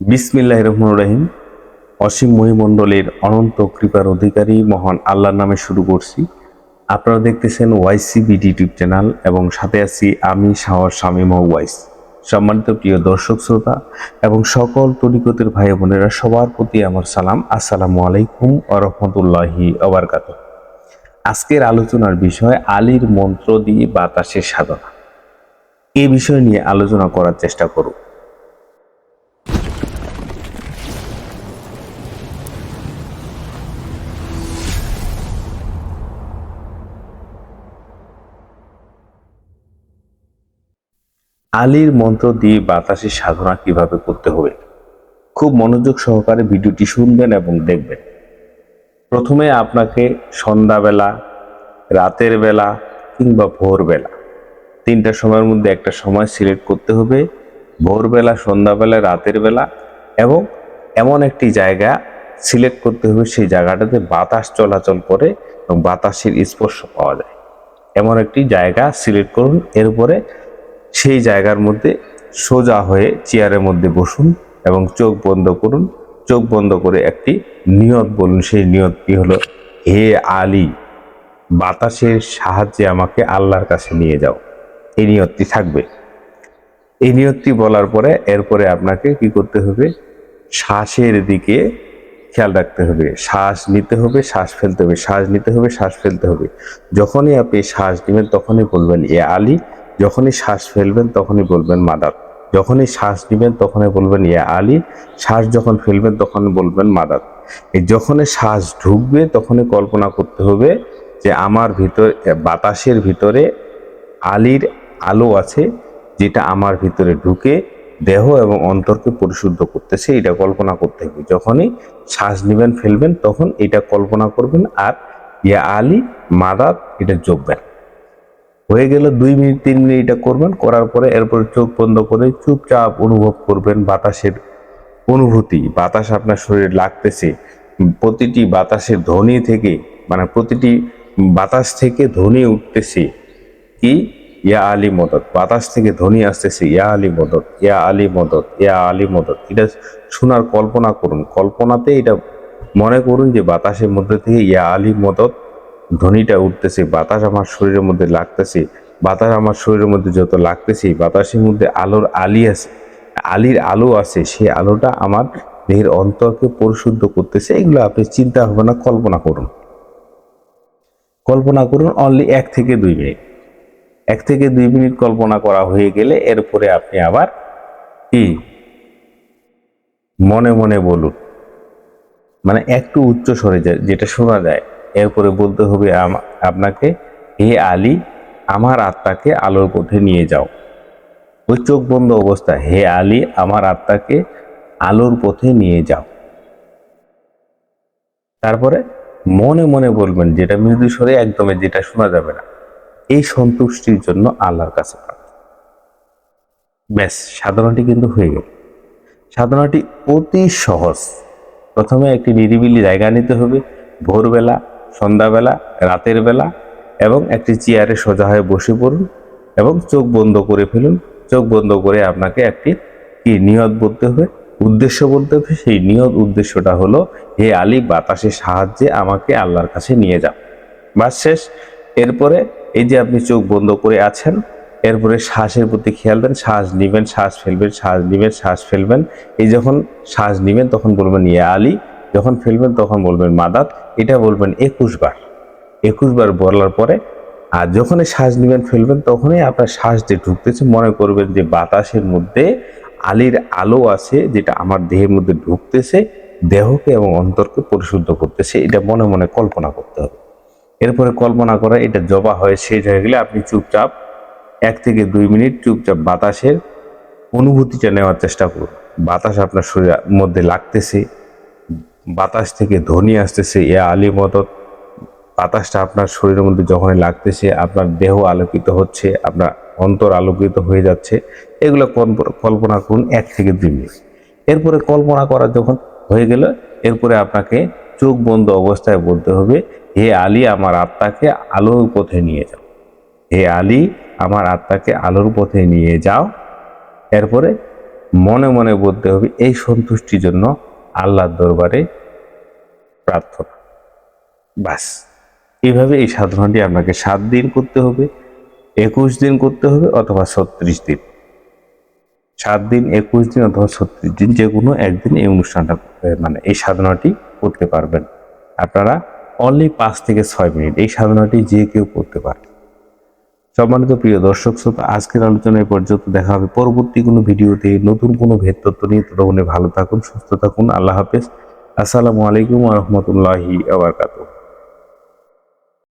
বিসমিল্লাহ রহমান রহিম। অসীম মহিমণ্ডলের অনন্ত কৃপার অধিকারী মহান আল্লাহর নামে শুরু করছি। আপনারা দেখতেছেন ওয়াইসিবিডি ইউটিউব চ্যানেল এবং সাথে আছি আমি শাহর শামীম ওয়াইস সম্মানিত প্রিয় দর্শক শ্রোতা এবং সকল তরিকতের ভাই বোনেরা, সবার প্রতি আমার সালাম। আসসালামু আলাইকুম আ রহমতুল্লাহি আবরকাত আজকের আলোচনার বিষয় আলীর মন্ত্র দিয়ে বাতাসের সাধনা। এ বিষয় নিয়ে আলোচনা করার চেষ্টা করব। আলীর মন্ত্র দিয়ে বাতাসের সাধনা কীভাবে করতে হবে? খুব মনোযোগ সহকারে ভিডিওটি শুনবেন এবং দেখবেন। প্রথমে আপনাকে সন্ধ্যাবেলা, রাতের বেলা কিংবা ভোরবেলা তিনটা সময়ের মধ্যে একটা সময় সিলেক্ট করতে হবে। ভোরবেলা, সন্ধ্যাবেলা, রাতের বেলা এবং এমন একটি জায়গা সিলেক্ট করতে হবে, সেই জায়গাটাতে বাতাস চলাচল করে এবং বাতাসের স্পর্শ পাওয়া যায়। এমন একটি জায়গা সিলেক্ট করুন। এরপরে সেই জায়গার মধ্যে সোজা হয়ে চেয়ারের মধ্যে বসুন এবং চোখ বন্ধ করুন। চোখ বন্ধ করে একটি নিয়ত বলুন। সেই নিয়তটি হলো, হে আলী, বাতাসের সাহায্যে আমাকে আল্লাহর কাছে নিয়ে যাও। এই নিয়তটি থাকবে। এই নিয়তটি বলার পরে এরপরে আপনাকে কি করতে হবে? শ্বাসের দিকে খেয়াল রাখতে হবে। শ্বাস নিতে হবে, শ্বাস ফেলতে হবে। শ্বাস নিতে হবে, শ্বাস ফেলতে হবে। যখনই আপনি শ্বাস নেবেন, তখনই বলবেন, এ আলী যখনই শ্বাস ফেলবেন, তখনই বলবেন মাদার। যখনই শ্বাস নেবেন, তখনই বলবেন ইয়া আলী। শ্বাস যখন ফেলবেন তখন বলবেন মাদার। এই যখনই শ্বাস ঢুকবে, তখনই কল্পনা করতে হবে যে আমার ভিতর বাতাসের ভিতরে আলীর আলো আছে, যেটা আমার ভিতরে ঢুকে দেহ এবং অন্তরকে পরিশুদ্ধ করতেছে, এটা কল্পনা করতে হবে। যখনই শ্বাস নেবেন, ফেলবেন, তখন এটা কল্পনা করবেন আর ইয়া আলী মাদাত এটা যোগবেন। হয়ে গেল দুই মিনিট, তিন মিনিট এটা করবেন, করার পরে এরপর চোখ বন্ধ করে চুপচাপ অনুভব করবেন বাতাসের অনুভূতি। বাতাস আপনার শরীরে লাগতেছে। প্রতিটি বাতাসের ধ্বনি থেকে মানে প্রতিটি বাতাস থেকে ধ্বনি উঠতেছে। কি? ইয়া আলী মদত। বাতাস থেকে ধ্বনি আসতেছে, ইয়া আলী মদত, ইয়া আলী মদত, ইয়া আলী মদত। এটা শোনার কল্পনা করুন। কল্পনাতে এটা মনে করুন যে বাতাসের মধ্যে থেকে ইয়া আলী মদত ধ্বনিটা উঠতেছে, বাতাস আমার শরীরের মধ্যে লাগতেছে, বাতাস আমার শরীরের মধ্যে যত লাগতেছে বাতাসের মধ্যে আলোর আলি আছে। আলির আলো আছে সেই আলোটা আমার দেহের অন্তরকে পরিশুদ্ধ করতেছে। এগুলো আপনি চিন্তা ভাবনা, কল্পনা করুন। কল্পনা করুন অনলি এক থেকে দুই মিনিট। এক থেকে দুই মিনিট কল্পনা করা হয়ে গেলে এরপরে আপনি আবার কি? মনে মনে বলুন। মানে একটু উচ্চ স্বরে যেটা শোনা যায়। এরপরে বলতে হবে আপনাকে, হে আলী, আমার আত্মাকে আলোর পথে নিয়ে যাও। ওই চোখ বন্ধ অবস্থায় হে আলী, আমার আত্মাকে আলোর পথে নিয়ে যাও। তারপরে মনে মনে বলবেন, যেটা মৃদু স্বরে একদমই, যেটা শোনা যাবে না। এই সন্তুষ্টির জন্য আল্লাহর কাছে। ব্যাস, সাধনাটি কিন্তু হয়ে গেল। সাধনাটি অতি সহজ। প্রথমে একটি নিরিবিলি জায়গা নিতে হবে। ভোরবেলা সন্ধ্যাবেলা, রাতের বেলা এবং একটি চেয়ারে সোজা হয়ে বসে পড়ুন এবং চোখ বন্ধ করে ফেলুন। চোখ বন্ধ করে আপনাকে একটি কি নিয়ত বলতে হবে? উদ্দেশ্য বলতে হবে। সেই নিয়ত উদ্দেশ্যটা হলো, হে আলী, বাতাসের সাহায্যে আমাকে আল্লাহর কাছে নিয়ে যাও। বাস শেষ। এরপরে এই যে আপনি চোখ বন্ধ করে আছেন, এরপরে শ্বাসের প্রতি খেয়াল দেন। শ্বাস নিবেন, শ্বাস ফেলবেন, শ্বাস নিবেন, শ্বাস ফেলবেন। এই যখন শ্বাস নিবেন, তখন বলবেন, ইয়া আলী যখন ফেলবেন তখন বলবেন, মাদাত, এটা বলবেন একুশ বার। একুশ বার বলার পরে, আর যখনই শ্বাস নেবেন, ফেলবেন, তখনই আপনার শ্বাস যে ঢুকতেছে, মনে করবেন যে বাতাসের মধ্যে আলীর আলো আছে, যেটা আমার দেহের মধ্যে ঢুকতেছে, দেহকে এবং অন্তরকে পরিশুদ্ধ করতেছে। এটা মনে মনে কল্পনা করতে হবে। এরপরে কল্পনা করা, এটা জবা হয়ে শেষ হয়ে গেলে আপনি চুপচাপ এক থেকে দুই মিনিট চুপচাপ বাতাসের অনুভূতিটা নেওয়ার চেষ্টা করুন। বাতাস আপনার শরীরের মধ্যে লাগতেছে বাতাস থেকে ধ্বনি আসতেছে, এ আলী মদত বাতাসটা আপনার শরীরের মধ্যে যখনই লাগতেছে, আপনার দেহ আলোকিত হচ্ছে, আপনার অন্তর আলোকিত হয়ে যাচ্ছে। এগুলো কল্প- কল্পনা করুন এক থেকে দুই মিনিট। এরপরে কল্পনা করা যখন হয়ে গেল, এরপরে আপনাকে চোখ বন্ধ অবস্থায় বলতে হবে, হে আলী, আমার আত্মাকে আলোর পথে নিয়ে যাও। হে আলী, আমার আত্মাকে আলোর পথে নিয়ে যাও। এরপরে মনে মনে বলতে হবে, এই সন্তুষ্টির জন্য আল্লাহর দরবারে প্রার্থনা। বাস এইভাবে এই সাধনাটি আপনাকে সাত দিন করতে হবে, একুশ দিন করতে হবে অথবা ছত্রিশ দিন। সাত দিন, একুশ দিন অথবা ছত্রিশ দিন যে কোনো একদিন এই অনুষ্ঠানটা মানে এই সাধনাটি করতে পারবেন। আপনারা অনলি পাঁচ থেকে ছয় মিনিট এই সাধনাটি যে কেউ করতে পারে। সম্মানিত প্রিয় দর্শক শ্রোতা, আজকের আলোচনায় পর্যন্ত দেখা হবে। পরবর্তী কোনো ভিডিওতে নতুন কোনো ভেদ তত্ত্ব নিয়ে। ততক্ষণে ভালো থাকুন, সুস্থ থাকুন। আল্লাহ হাফেজ। আসসালামু আলাইকুম রহমতুল্লাহি আবরকাত